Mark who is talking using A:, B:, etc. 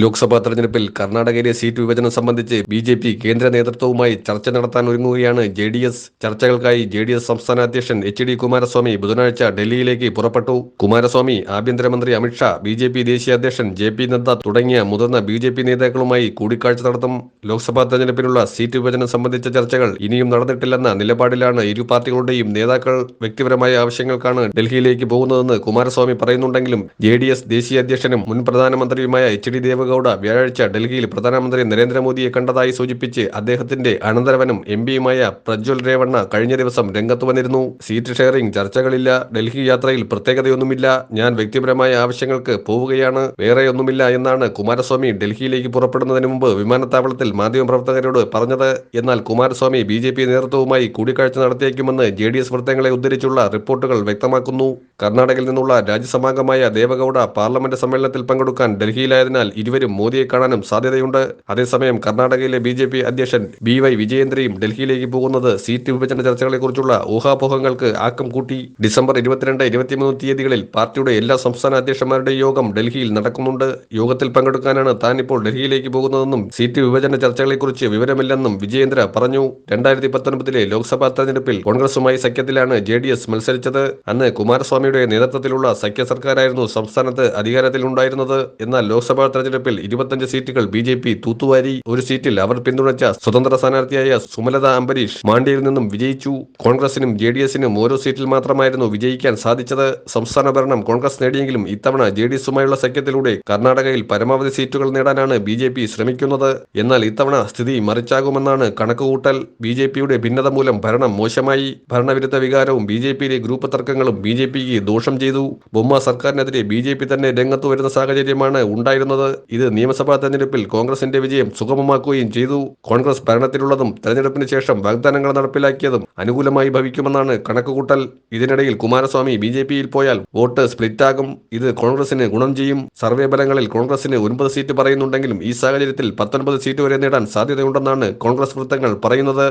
A: ലോക്സഭാ തെരഞ്ഞെടുപ്പിൽ കർണാടകയിലെ സീറ്റ് വിഭജനം സംബന്ധിച്ച് ബി ജെ പി കേന്ദ്ര നേതൃത്വവുമായി ചർച്ച നടത്താൻ ഒരുങ്ങുകയാണ് ജെ ഡി എസ്. ചർച്ചകൾക്കായി ജെ ഡി എസ് സംസ്ഥാന അധ്യക്ഷൻ എച്ച് ഡി കുമാരസ്വാമി ബുധനാഴ്ച ഡൽഹിയിലേക്ക് പുറപ്പെട്ടു. കുമാരസ്വാമി ആഭ്യന്തരമന്ത്രി അമിത്ഷാ ബി ജെ പി ദേശീയ അധ്യക്ഷൻ ജെ പി നദ്ദ തുടങ്ങിയ മുതിർന്ന ബി ജെ പി നേതാക്കളുമായി കൂടിക്കാഴ്ച നടത്തും. ലോക്സഭാ തെരഞ്ഞെടുപ്പിനുള്ള സീറ്റ് വിഭജനം സംബന്ധിച്ച ചർച്ചകൾ ഇനിയും നടന്നിട്ടില്ലെന്ന നിലപാടിലാണ് ഇരു പാർട്ടികളുടെയും നേതാക്കൾ. വ്യക്തിപരമായ ആവശ്യങ്ങൾക്കാണ് ഡൽഹിയിലേക്ക് പോകുന്നതെന്ന് കുമാരസ്വാമി പറയുന്നുണ്ടെങ്കിലും ജെ ദേശീയ അധ്യക്ഷനും മുൻ പ്രധാനമന്ത്രിയുമായ എച്ച് ഡി ദേവഗൌഡ വ്യാഴാഴ്ച ഡൽഹിയിൽ പ്രധാനമന്ത്രി നരേന്ദ്രമോദിയെ കണ്ടതായി സൂചിപ്പിച്ച് അദ്ദേഹത്തിന്റെ അനന്തരവനും എം പിയുമായ പ്രജ്വൽ രേവണ്ണ കഴിഞ്ഞ ദിവസം രംഗത്ത് വന്നിരുന്നു. Seat sharing ചർച്ചകളില്ല. ഡൽഹി യാത്രയിൽ പ്രത്യേകതയൊന്നുമില്ല. ഞാൻ വ്യക്തിപരമായ ആവശ്യങ്ങൾക്ക് പോവുകയാണ്. വേറെയൊന്നുമില്ല എന്നാണ് കുമാരസ്വാമി ഡൽഹിയിലേക്ക് പുറപ്പെടുന്നതിന് മുമ്പ് വിമാനത്താവളത്തിൽ മാധ്യമപ്രവർത്തകരോട് പറഞ്ഞത്. എന്നാൽ കുമാരസ്വാമി ബി ജെ പി നേതൃത്വവുമായി കൂടിക്കാഴ്ച നടത്തിയേക്കുമെന്ന് ജെ ഡി എസ് വൃത്തങ്ങളെ ഉദ്ധരിച്ചുള്ള റിപ്പോർട്ടുകൾ വ്യക്തമാക്കുന്നു. കർണാടകയിൽ നിന്നുള്ള രാജ്യസമാംഗമായ ദേവഗൌഡ പാർലമെന്റ് സമ്മേളനത്തിൽ പങ്കെടുക്കാൻ ഡൽഹിയിലായതിനാൽ ഇരുവരും മോദിയെ കാണാനും സാധ്യതയുണ്ട്. അതേസമയം കർണാടകയിലെ ബി ജെ പി അധ്യക്ഷൻ ബി വൈ വിജയേന്ദ്രയും ഡൽഹിയിലേക്ക് പോകുന്നത് സീറ്റ് വിഭജന ചർച്ചകളെക്കുറിച്ചുള്ള ഊഹാപോഹങ്ങൾക്ക് ആക്കം കൂട്ടി. ഡിസംബർ ഇരുപത്തിരണ്ട് ഇരുപത്തിമൂന്ന് തീയതികളിൽ പാർട്ടിയുടെ എല്ലാ സംസ്ഥാന അധ്യക്ഷന്മാരുടെയും യോഗം ഡൽഹിയിൽ നടക്കുന്നുണ്ട്. യോഗത്തിൽ പങ്കെടുക്കാനാണ് താൻ ഇപ്പോൾ ഡൽഹിയിലേക്ക് പോകുന്നതെന്നും സീറ്റ് വിഭജന ചർച്ചകളെക്കുറിച്ച് വിവരമില്ലെന്നും വിജയേന്ദ്ര പറഞ്ഞു. രണ്ടായിരത്തി പത്തൊൻപതിലെ ലോക്സഭാ തെരഞ്ഞെടുപ്പിൽ കോൺഗ്രസുമായി സഖ്യത്തിലാണ് ജെ ഡി എസ് മത്സരിച്ചത്. അന്ന് കുമാരസ്വാമിയുടെ നേതൃത്വത്തിലുള്ള സഖ്യ സർക്കാരായിരുന്നു സംസ്ഥാനത്ത് അധികാരത്തിലുണ്ടായിരുന്നത്. എന്നാൽ ലോക്സഭാ തെരഞ്ഞെടുപ്പിൽ ഇരുപത്തഞ്ച് സീറ്റുകൾ ബി ജെ പി തൂത്തുവാരി ഒരു സീറ്റിൽ അവർ പിന്തുണച്ച സ്വതന്ത്ര സ്ഥാനാർത്ഥിയായ സുമലത അംബരീഷ് മാണ്ഡ്യയിൽ നിന്നും വിജയിച്ചു. കോൺഗ്രസിനും ജെ ഡി എസിനും ഓരോ സീറ്റിൽ മാത്രമായിരുന്നു വിജയിക്കാൻ സാധിച്ചത്. സംസ്ഥാന ഭരണം കോൺഗ്രസ് നേടിയെങ്കിലും ഇത്തവണ ജെ ഡി എസുമായുള്ള സഖ്യത്തിലൂടെ കർണാടകയിൽ പരമാവധി സീറ്റുകൾ നേടാനാണ് ബി ജെ പി ശ്രമിക്കുന്നത്. എന്നാൽ ഇത്തവണ സ്ഥിതി മറിച്ചാകുമെന്നാണ് കണക്കുകൂട്ടൽ. ബി ജെ പിയുടെ ഭിന്നത മൂലം ഭരണം മോശമായി. ഭരണവിരുദ്ധ വികാരവും ബി ജെ പിയിലെ ഗ്രൂപ്പ് തർക്കങ്ങളും ബി ജെ പിക്ക് ദോഷം ചെയ്തു. ബൊമ്മ സർക്കാരിനെതിരെ ബി ജെ പി തന്നെ രംഗത്ത് വരുന്ന സാഹചര്യമാണ് ഉണ്ടായിരുന്നത്. ഇത് നിയമസഭാ തെരഞ്ഞെടുപ്പിൽ കോൺഗ്രസിന്റെ വിജയം സുഗമമാക്കുകയും ചെയ്തു. കോൺഗ്രസ് ഭരണത്തിലുള്ളതും തെരഞ്ഞെടുപ്പിന് ശേഷം വാഗ്ദാനങ്ങൾ നടപ്പിലാക്കിയതും അനുകൂലമായി ഭവിക്കുമെന്നാണ് കണക്കുകൂട്ടൽ. ഇതിനിടയിൽ കുമാരസ്വാമി ബി ജെ പിയിൽ പോയാൽ വോട്ട് സ്പ്ലിറ്റാകും. ഇത് കോൺഗ്രസിന് ഗുണം ചെയ്യും. സർവേ ഫലങ്ങളിൽ കോൺഗ്രസിന് ഒൻപത് സീറ്റ് പറയുന്നുണ്ടെങ്കിലും ഈ സാഹചര്യത്തിൽ പത്തൊൻപത് സീറ്റ് വരെ നേടാൻ സാധ്യതയുണ്ടെന്നാണ് കോൺഗ്രസ് വൃത്തങ്ങൾ പറയുന്നത്.